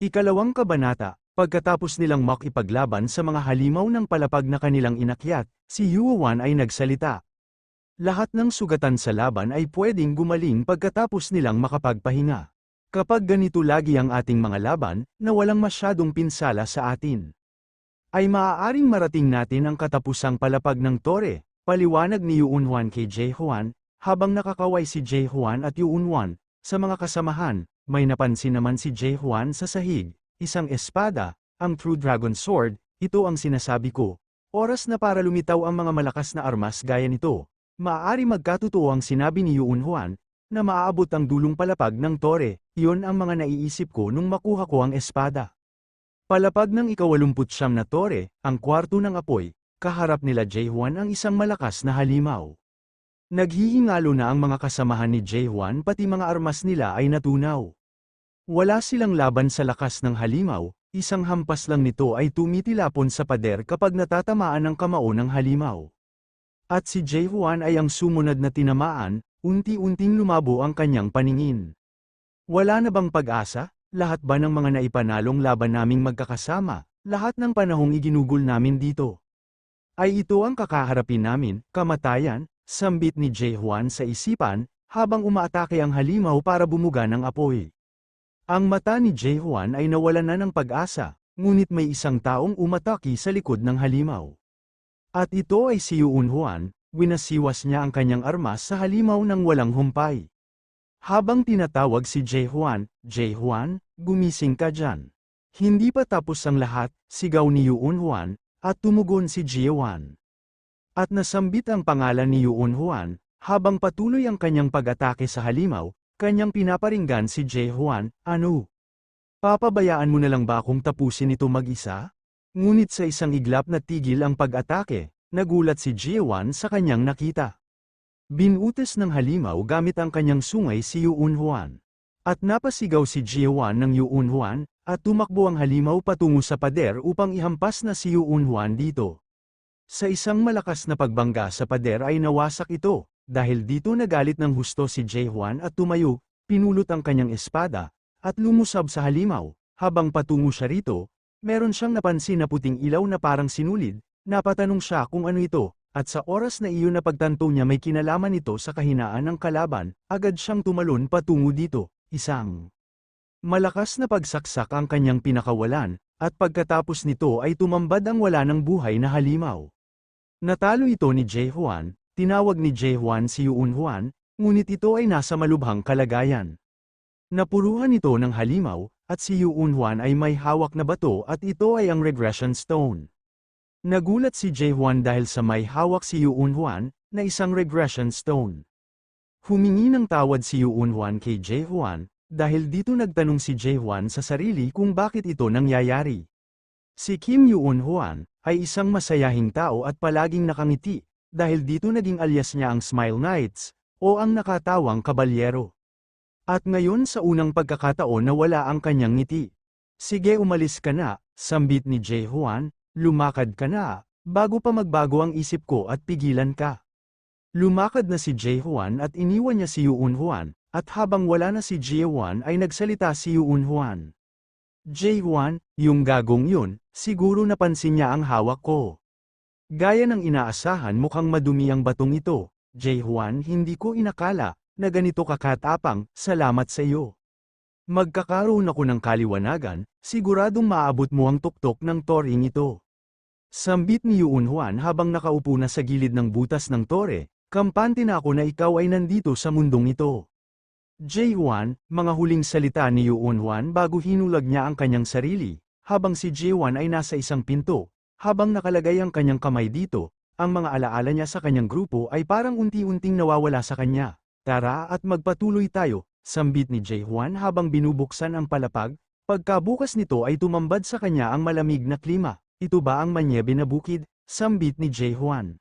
Ikalawang kabanata, pagkatapos nilang makipaglaban sa mga halimaw ng palapag na kanilang inakyat, si Yuan ay nagsalita. Lahat ng sugatan sa laban ay pwedeng gumaling pagkatapos nilang makapagpahinga. Kapag ganito lagi ang ating mga laban, na walang masyadong pinsala sa atin, ay maaaring marating natin ang katapusang palapag ng tore, paliwanag ni Yuan Juan kay Jay Juan, habang nakakaway si Jay Juan at Yuan Juan, sa mga kasamahan, may napansin naman si Jay Juan sa sahig, isang espada, ang True Dragon Sword, ito ang sinasabi ko. Oras na para lumitaw ang mga malakas na armas gaya nito. Maaari magkatotoo ang sinabi ni Yuan Juan, na maaabot ang dulong palapag ng tore, iyon ang mga naiisip ko nung makuha ko ang espada. Palapag ng ikawalumputsyam na tore, ang kwarto ng apoy, kaharap nila Jay Juan ang isang malakas na halimaw. Naghihingalo na ang mga kasamahan ni Jay Juan pati mga armas nila ay natunaw. Wala silang laban sa lakas ng halimaw, isang hampas lang nito ay tumitilapon sa pader kapag natatamaan ng kamao ng halimaw. At si Jay Juan ay ang sumunod na tinamaan, unti-unting lumabo ang kanyang paningin. Wala na bang pag-asa? Lahat ba ng mga naipanalong laban naming magkakasama, lahat ng panahong iginugol namin dito? Ay ito ang kakaharapin namin, kamatayan, sambit ni Jay Juan sa isipan, habang umaatake ang halimaw para bumuga ng apoy. Ang mata ni Jay Juan ay nawalan na ng pag-asa, ngunit may isang taong umataki sa likod ng halimaw. At ito ay si Yuun Juan, winasiwas niya ang kanyang armas sa halimaw ng walang humpay. Habang tinatawag si Jay Juan, Jay Juan, gumising ka dyan. Hindi pa tapos ang lahat, sigaw ni Yuun Juan, at tumugon si Jie Juan. At nasambit ang pangalan ni Yuun Juan, habang patuloy ang kanyang pag-atake sa halimaw, kanyang pinaparinggan si Jay Juan, ano? Papabayaan mo na lang ba akong tapusin ito mag-isa? Ngunit sa isang iglap na tigil ang pag-atake, nagulat si Jie Juan sa kanyang nakita. Binutes ng halimaw gamit ang kanyang sungay si Yuun Juan. At napasigaw si Jie Juan ng Yuun Juan, at tumakbo ang halimaw patungo sa pader upang ihampas na si Yuun Juan dito. Sa isang malakas na pagbangga sa pader ay nawasak ito, dahil dito nagalit ng husto si Jay Juan at tumayo, pinulot ang kanyang espada, at lumusab sa halimaw, habang patungo siya rito, meron siyang napansin na puting ilaw na parang sinulid, napatanong siya kung ano ito, at sa oras na iyon na pagtanto niya may kinalaman ito sa kahinaan ng kalaban, agad siyang tumalon patungo dito, isang malakas na pagsaksak ang kanyang pinakawalan, at pagkatapos nito ay tumambad ang wala ng buhay na halimaw. Natalo ito ni Jay Juan, Tinawag ni Jay Juan si Yuun Juan, ngunit ito ay nasa malubhang kalagayan. Napuruhan ito ng halimaw, at si Yuun Juan ay may hawak na bato at ito ay ang regression stone. Nagulat si Jay Juan dahil sa may hawak si Yuun Juan, na isang regression stone. Humingi ng tawad si Yuun Juan kay Jay Juan, dahil dito nagtanong si Jay Juan sa sarili kung bakit ito nangyayari. Si Kim Yuun Juan, ay isang masayahing tao at palaging nakangiti, dahil dito naging alias niya ang Smile Knights, o ang nakatawang kabalyero. At ngayon sa unang pagkakataon na wala ang kanyang ngiti. Sige umalis ka na, sambit ni Jay Juan, lumakad ka na, bago pa magbago ang isip ko at pigilan ka. Lumakad na si Jay Juan at iniwan niya si Yuun Juan, at habang wala na si Jay Juan ay nagsalita si Yuun Juan. Jay Juan, yung gagong yun, siguro napansin niya ang hawak ko. Gaya ng inaasahan mukhang madumi ang batong ito, Jay Juan hindi ko inakala, na ganito kakatapang, salamat sa iyo. Magkakaroon ako ng kaliwanagan, siguradong maabot mo ang tuktok ng toring ito. Sambit ni Yuun Juan habang nakaupo na sa gilid ng butas ng tore, kampante na ako na ikaw ay nandito sa mundong ito. Jay Juan, mga huling salita ni Yuun Juan bago hinulag niya ang kanyang sarili, habang si Jay Juan ay nasa isang pinto, habang nakalagay ang kanyang kamay dito, ang mga alaala niya sa kanyang grupo ay parang unti-unting nawawala sa kanya. Tara at magpatuloy tayo, sambit ni Jay Juan habang binubuksan ang palapag, pagkabukas nito ay tumambad sa kanya ang malamig na klima. Ito ba ang manyebe na bukid? Sambit ni Jay Juan.